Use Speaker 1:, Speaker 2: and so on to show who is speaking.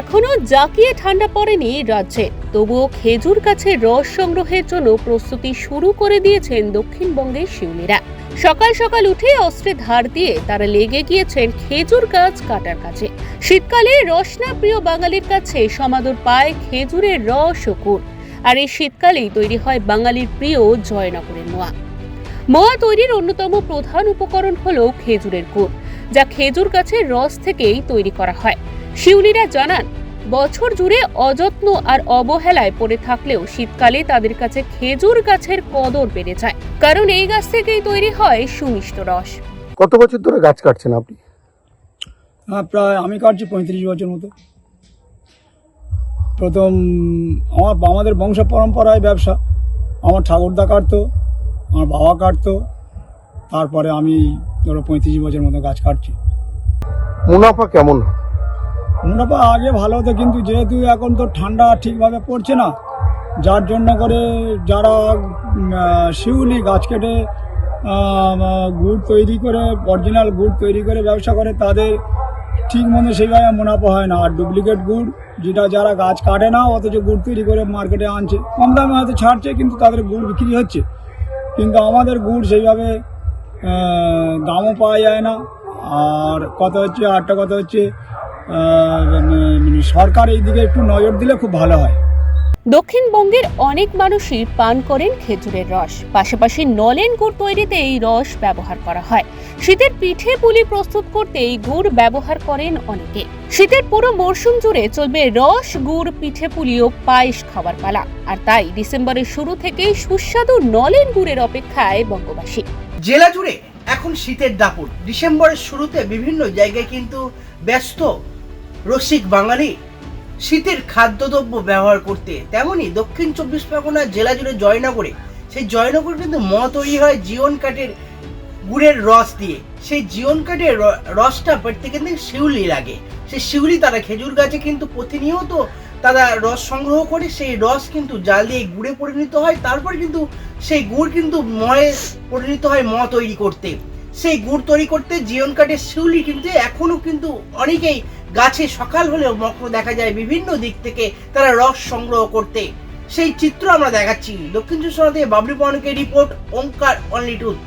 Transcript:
Speaker 1: এখনও জাকিয়ে ঠান্ডা পড়েনি রাজ্যে। তবুও খেজুর গাছের রস সংগ্রহের জন্য প্রস্তুতি শুরু করে দিয়েছেন দক্ষিণবঙ্গের শিউলিরা। সকাল সকাল উঠে অস্ত্রে ধার দিয়ে তারা লেগে গিয়েছেন খেজুর গাছ কাটার কাছে। শীতকালে রসনা প্রিয় বাঙালির কাছে সমাদর পায় খেজুরের রস ও গুড়। আর এই শীতকালেই তৈরি হয় বাঙালির প্রিয় জয়নগরের মোয়া। মোয়া তৈরির অন্যতম প্রধান উপকরণ হল খেজুরের গুড়, যা খেজুর গাছের রস থেকেই তৈরি করা হয়। শিউলিরা জানান বছর জুড়ে অযত্ন আর অবহেলায় পড়ে থাকলেও শীতকালে তাদের কাছে খেজুর গাছের কদর বেড়ে যায়। কারণ এই গাছ থেকেই তৈরি হয় সুমিষ্ট রস।
Speaker 2: কত বছর ধরে গাছ কাটছেন আপনি?
Speaker 3: হ্যাঁ প্রায় আমি কাটছি পঁয়ত্রিশ বছর মতো। প্রথম আমার আমাদের বংশ পরম্পরায় ব্যবসা। আমার ঠাকুরদা কাটতো আমার বাবা কাটতো। তারপরে আমি ধরো পঁয়ত্রিশ বছর মতো গাছ কাটছি।
Speaker 2: মুনাফা কেমন? হয়
Speaker 3: মুনাফা আগে ভালো হতো, কিন্তু যেহেতু এখন তো ঠান্ডা ঠিকভাবে পড়ছে না, যার জন্য করে যারা শিউলি গাছ কেটে গুড় তৈরি করে অরিজিনাল গুড় তৈরি করে ব্যবসা করে, তাদের ঠিক মতো সেইভাবে মুনাফা হয় না। আর ডুপ্লিকেট গুড়, যেটা যারা গাছ কাটে না, অথচ গুড় তৈরি করে মার্কেটে আনছে, কম দামে হয়তো ছাড়ছে, কিন্তু তাদের গুড় বিক্রি হচ্ছে। কিন্তু আমাদের গুড় সেইভাবে দামও পাওয়া যায় না। আর কথা হচ্ছে আরটা কথা হচ্ছে সরকার এই দিকে একটু নজর দিলে খুব ভালো হয়।
Speaker 1: দক্ষিণবঙ্গের অনেক মানুষই পান করেন খেজুরের রস। পাশাপাশি নলেন গুড় তৈরিতে এই রস ব্যবহার করা হয়। শীতের পিঠে পুলি প্রস্তুত করতে এই গুড় ব্যবহার করেন অনেকে। শীতের পুরো মরশুম জুড়ে চলবে রস গুড় পিঠে পুলি ও পায়েস খাবার পালা। আর তাই ডিসেম্বরের শুরু থেকেই সুস্বাদু নলেন গুড়ের অপেক্ষায় বঙ্গবাসী।
Speaker 4: জেলা জুড়ে এখন শীতের দাপট। ডিসেম্বরের শুরুতে বিভিন্ন জায়গায় কিন্তু ব্যস্ত রসিক বাঙালি। শীতের খাদ্যদ্রব্য ব্যবহার করতে তেমনি দক্ষিণ চব্বিশ পরগনা জেলা জুড়ে জয়নগরে। সেই জয়নগর কিন্তু ম তৈরি হয় জীবন কাঠের গুড়ের রস দিয়ে। সেই জীবন কাঠের রসটা প্রত্যেকের কিন্তু শিউলি লাগে। সেই শিউলি তারা খেজুর গাছে কিন্তু প্রতিনিয়ত তারা রস সংগ্রহ করে, সেই রস কিন্তু জাল দিয়ে গুড়ে পরিণত হয়। তারপর কিন্তু সেই গুড় কিন্তু ময়ে পরিণত হয় ম তৈরি করতে। সেই গুড় তৈরি করতে জিয়ন কাঠের শিউলি কিন্তু এখনও কিন্তু অনেকেই গাছে সকাল হলেও মকর দেখা যায় বিভিন্ন দিক থেকে তারা রস সংগ্রহ করতে। সেই চিত্র আমরা দেখাচ্ছি। দক্ষিণ চব্বিশ বাবলি পনকে রিপোর্ট ওঙ্কার অনলি টুথ